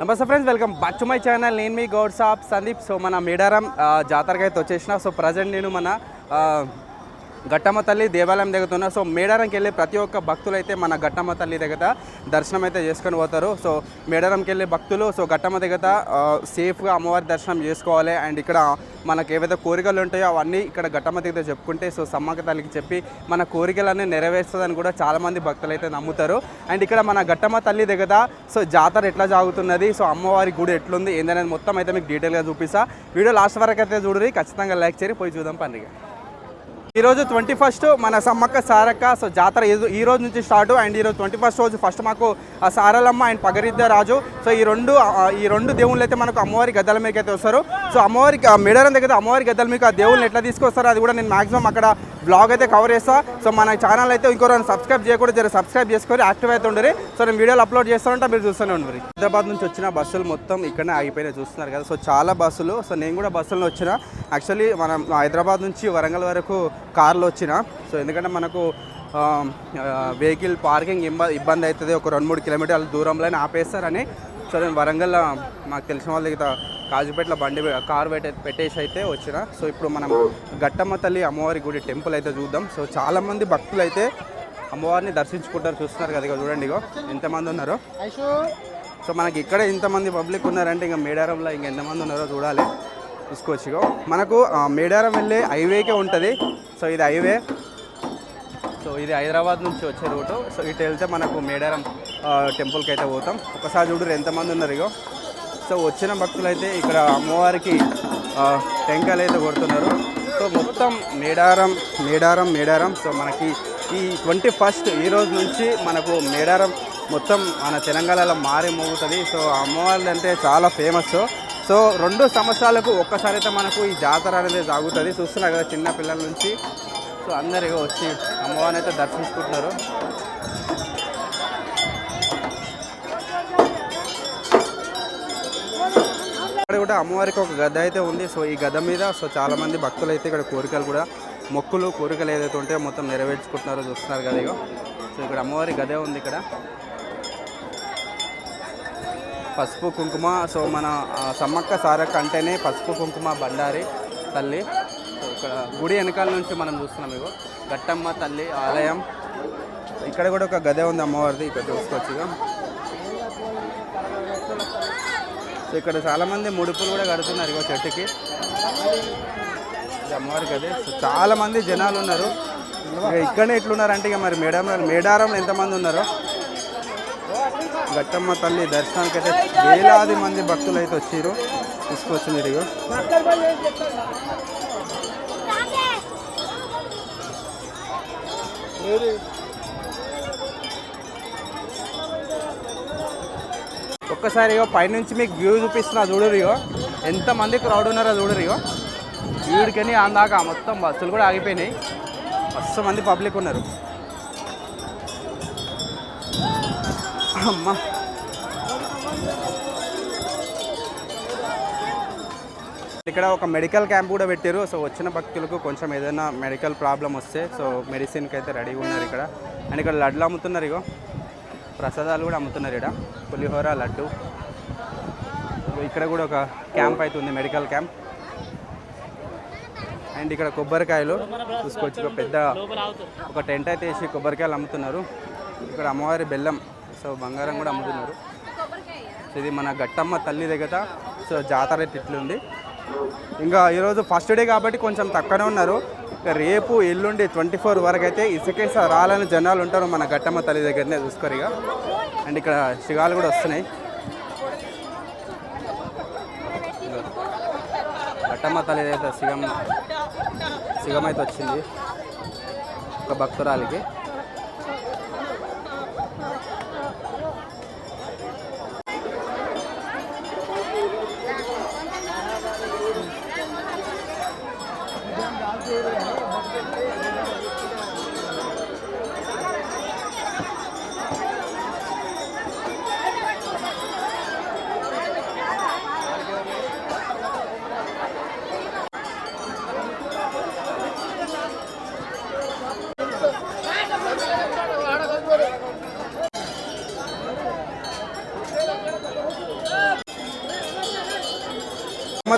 నమస్తే friends welcome back to my channel నేను మీ గౌడ్ సాబ్ సందీప్. సో మన మేడారం ఆ, జాతరకి అయితే వచ్చేసిన. సో ప్రజెంట్ నేను మన ఘట్టమ్మ తల్లి దేవాలయం దిగుతున్నా సో మేడారంకి వెళ్ళే ప్రతి ఒక్క భక్తులు అయితే మన గట్టమ్మ తల్లి దగ్గర దర్శనం అయితే చేసుకొని పోతారు. సో మేడారంకి వెళ్ళే భక్తులు సో ఘట్టమ్మ దగ్గర సేఫ్గా అమ్మవారి దర్శనం చేసుకోవాలి. అండ్ ఇక్కడ మనకు ఏవైతే కోరికలు ఉంటాయో అవన్నీ ఇక్కడ ఘట్టమ్మ దగ్గర చెప్పుకుంటే సో సమ్మక్క తల్లికి చెప్పి మన కోరికలన్నీ నెరవేరుస్తుందని కూడా చాలామంది భక్తులు అయితే నమ్ముతారు. అండ్ ఇక్కడ మన ఘట్టమ్మ తల్లి దగ్గర సో జాతర ఎట్లా జాగుతున్నది సో అమ్మవారి గుడి ఎట్లుంది ఏందనేది మొత్తం అయితే మీకు డీటెయిల్గా చూపిస్తా. వీడియో లాస్ట్ వరకు అయితే చూడరు ఖచ్చితంగా లైక్ చేరి పోయి చూద్దాం పండుగ. ఈరోజు ట్వంటీ ఫస్ట్ మన సమ్మక్క సారక్క సో జాతర ఈ- ఈ రోజు నుంచి స్టార్ట్ అండ్ ఈరోజు ట్వంటీ ఫస్ట్ రోజు ఫస్ట్ మాకు ఆ సారలమ్మ అండ్ పగరిద్ద రాజు. సో ఈ రెండు ఈ రెండు దేవుళ్ళు అయితే మనకు అమ్మవారి గద్దల మీదకి అయితే వస్తారు. సో అమ్మవారికి మేడారం దగ్గర అమ్మవారి గద్దల మీకు ఆ దేవుళ్ళని ఎట్లా తీసుకొస్తారో అది కూడా నేను మాక్సిమం అక్కడ బ్లాగ్ అయితే కవర్ చేస్తా. సో మన ఛానల్ అయితే ఇంకో రెండు సబ్స్క్రైబ్ చేయకూడదు. జర సబ్స్క్రైబ్ చేసుకొని యాక్టివ్ అయితే ఉండరు సో నేను వీడియోలు అప్లోడ్ చేస్తానంటే మీరు చూస్తూనే ఉండరు హైదరాబాద్ నుంచి వచ్చిన బస్సులు మొత్తం ఇక్కడనే ఆగిపోయినాయి చూస్తున్నారు కదా. సో చాలా బస్సులు సో నేను కూడా బస్సులో వచ్చిన. యాక్చువల్లీ మనం హైదరాబాద్ నుంచి వరంగల్ వరకు కార్లో వచ్చిన. సో ఎందుకంటే మనకు వెహికల్ పార్కింగ్ ఇబ్బంది అవుతుంది. ఒక రెండు మూడు కిలోమీటర్ల దూరంలోనే ఆపేస్తారని సో వరంగల్ మాకు తెలిసిన వాళ్ళ దగ్గర కాజుపేటలో బండి కారు పెట్టే పెట్టేసి అయితే వచ్చిన. సో ఇప్పుడు మనం గట్టమ్మ తల్లి అమ్మవారి గుడి టెంపుల్ అయితే చూద్దాం. సో చాలామంది భక్తులు అయితే అమ్మవారిని దర్శించుకుంటారు చూస్తున్నారు కదా ఇక చూడండి ఇగో ఎంతమంది ఉన్నారో. సో మనకి ఇక్కడ ఇంతమంది పబ్లిక్ ఉన్నారంటే ఇంకా మేడారంలో ఇంకా ఎంతమంది ఉన్నారో చూడాలి. చూసుకోవచ్చు ఇగో. మనకు మేడారం వెళ్ళే హైవేకే ఉంటుంది. సో ఇది హైవే. సో ఇది హైదరాబాద్ నుంచి వచ్చే రూటు. సో ఇటు వెళ్తే మనకు మేడారం టెంపుల్కి అయితే పోతాం. ఒకసారి చూడరు ఎంతమంది ఉన్నారు ఇగో. సో వచ్చిన భక్తులు అయితే ఇక్కడ అమ్మవారికి టెంకాయలు అయితే కొడుతున్నారు. సో మొత్తం మేడారం మేడారం మేడారం. సో మనకి ఈ ట్వంటీ ఫస్ట్ ఈ రోజు నుంచి మనకు మేడారం మొత్తం మన తెలంగాణలో మారి మోగుతుంది. సో అమ్మవారి అంటే చాలా ఫేమస్ సో రెండు సంవత్సరాలకు ఒక్కసారి అయితే మనకు ఈ జాతర అనేది సాగుతుంది. చూస్తున్నా కదా చిన్న పిల్లల నుంచి. సో అందరు ఇగో వచ్చి అమ్మవారిని అయితే దర్శించుకుంటున్నారు. ఇక్కడ కూడా అమ్మవారికి ఒక గద్ద అయితే ఉంది. సో ఈ గద్ద మీద సో చాలా మంది భక్తులు అయితే ఇక్కడ కోరికలు కూడా మొక్కులు కోరికలు ఏదైతే ఉంటాయో మొత్తం నెరవేర్చుకుంటున్నారో చూస్తున్నారు కదా ఇగో. సో ఇక్కడ అమ్మవారి గదే ఉంది ఇక్కడ. పసుపు కుంకుమ సో మన సమ్మక్క సారక్క అంటేనే పసుపు కుంకుమ బండారి తల్లి. ఇక్కడ గుడి వెనకాల నుంచి మనం చూస్తున్నాం ఇగో. గట్టమ్మ తల్లి ఆలయం. ఇక్కడ కూడా ఒక గదే ఉంది అమ్మవారిది ఇక్కడ చూసుకోవచ్చు ఇక సో ఇక్కడ చాలా మంది ముడుపులు కూడా కడుతున్నారు ఇగో చెట్టుకి. అమ్మవారి గదే. సో చాలా మంది జనాలు ఉన్నారు. ఇక్కడనే ఎట్లున్నారంటే ఇక మరి మేడారం మేడారంలో ఎంతమంది ఉన్నారో. గట్టమ్మ తల్లి దర్శనానికి అయితే వేలాది మంది భక్తులు అయితే వచ్చారు తీసుకొచ్చి మీరు ఇగో. ఒక్కసారి ఇగో పైనుంచి మీకు వ్యూ చూపిస్తున్నా చూడరు ఇగో. ఎంతమంది క్రౌడ్ ఉన్నారో చూడరు ఇగో. వీడికని అందాక మొత్తం బస్సులు కూడా ఆగిపోయినాయి. మస్తు మంది పబ్లిక్ ఉన్నారు. అమ్మా. ఇక్కడ ఒక మెడికల్ క్యాంప్ కూడా పెట్టారు సో వచ్చిన భక్తులకు కొంచెం ఏదైనా మెడికల్ ప్రాబ్లం వస్తే సో మెడిసిన్కి అయితే రెడీగా ఉన్నారు ఇక్కడ. అండ్ ఇక్కడ లడ్లు అమ్ముతున్నారు ఇగో. ప్రసాదాలు కూడా అమ్ముతున్నారు ఇక్కడ. పులిహోర లడ్డు. ఇక్కడ కూడా ఒక క్యాంప్ అయితే ఉంది మెడికల్ క్యాంప్ అండ్ ఇక్కడ కొబ్బరికాయలు చూసుకోవచ్చు. ఒక పెద్ద ఒక టెంట్ అయితే వేసి కొబ్బరికాయలు అమ్ముతున్నారు. ఇక్కడ అమ్మవారి బెల్లం సో బంగారం కూడా అమ్ముతున్నారు. ఇది మన గట్టమ్మ తల్లి దగ్గర. సో జాతర అయితే ఇట్లుంది. ఇంకా ఈరోజు ఫస్ట్ డే కాబట్టి కొంచెం తక్కువనే ఉన్నారు. ఇక రేపు ఎల్లుండి ట్వంటీ ఫోర్ వరకు అయితే ఇసుకేస రాలని జనాలు ఉంటారు మన గట్టమ్మ తల్లి దగ్గరనే చూసుకోరు ఇక. అండ్ ఇక్కడ శిగాలు కూడా వస్తున్నాయి. గట్టమ్మ తల్లి దగ్గర శిగం శిగం అయితే వచ్చింది ఒక భక్తురాలికి.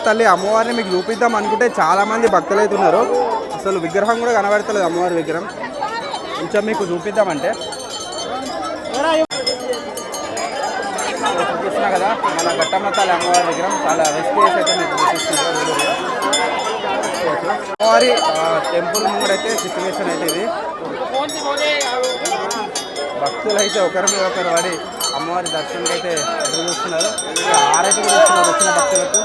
తల్లి అమ్మవారిని మీకు చూపిద్దాం అనుకుంటే చాలామంది భక్తులు అయితే ఉన్నారు. అసలు విగ్రహం కూడా కనబడతలేదు అమ్మవారి విగ్రహం. కొంచెం మీకు చూపిద్దామంటే. చూస్తున్నా కదా మన ఘట్టమ్మ తల్లి అమ్మవారి విగ్రహం చాలా రెస్ట్ అయితే మీకు చూపిస్తున్నారు అమ్మవారి టెంపుల్ ముంగడైతే సిచ్యువేషన్ అయితే ఇది. భక్తులు అయితే ఒకరి మీద ఒకరు పడి అమ్మవారి దర్శనంకి అయితే ఎదురు చూస్తున్నారు. ఇంకా కూడా వచ్చిన భక్తులకు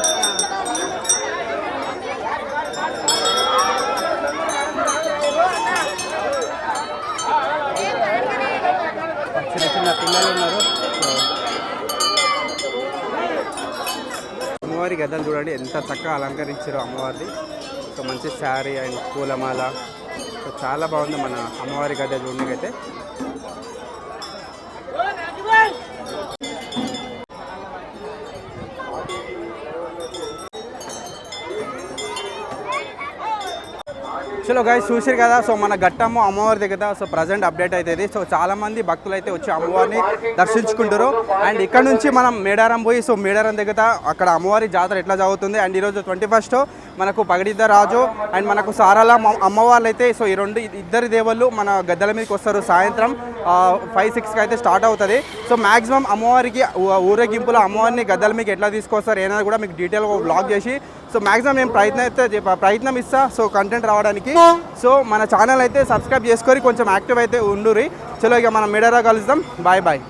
అమ్మవారి గద్దలు చూడండి. ఎంత చక్కగా అలంకరించారు అమ్మవారిది. సో మంచి శారీ అండ్ పూలమాల. సో చాలా బాగుంది మన అమ్మవారి గద్ద అయితే చలో గైస్ చూసారు కదా? సో మన ఘట్టమ్మ అమ్మవారి దగ్గర సో ప్రజెంట్ అప్డేట్ అవుతుంది సో చాలామంది భక్తులు అయితే వచ్చి అమ్మవారిని దర్శించుకుంటారు అండ్ ఇక్కడ నుంచి మనం మేడారం పోయి సో మేడారం దగ్గర అక్కడ అమ్మవారి జాతర ఎట్లా జరుగుతుంది? అండ్ ఈరోజు ట్వంటీ ఫస్ట్ మనకు పగడిద్ద రాజు. అండ్ మనకు సారాల అమ్మవార్లు అయితే సో ఈ రెండు ఇద్దరు దేవుళ్ళు మన గద్దెల మీదకి వస్తారు. సాయంత్రం ఫైవ్ సిక్స్కి అయితే స్టార్ట్ అవుతుంది. సో మ్యాక్సిమం అమ్మవారికి ఊరేగింపులో అమ్మవారిని గద్దెల మీకు ఎట్లా తీసుకొస్తారు ఏమైనా కూడా మీకు డీటెయిల్గా బ్లాగ్ చేసి. సో మాక్సిమం నేను ప్రయత్నం అయితే ప్రయత్నం ఇస్తా. సో కంటెంట్ రావడానికి సో మన ఛానల్ అయితే సబ్స్క్రైబ్ చేసుకొని కొంచెం యాక్టివ్ అయితే ఉండురి చలో ఇక మనం మీడరా కలుద్దాం. Bye bye.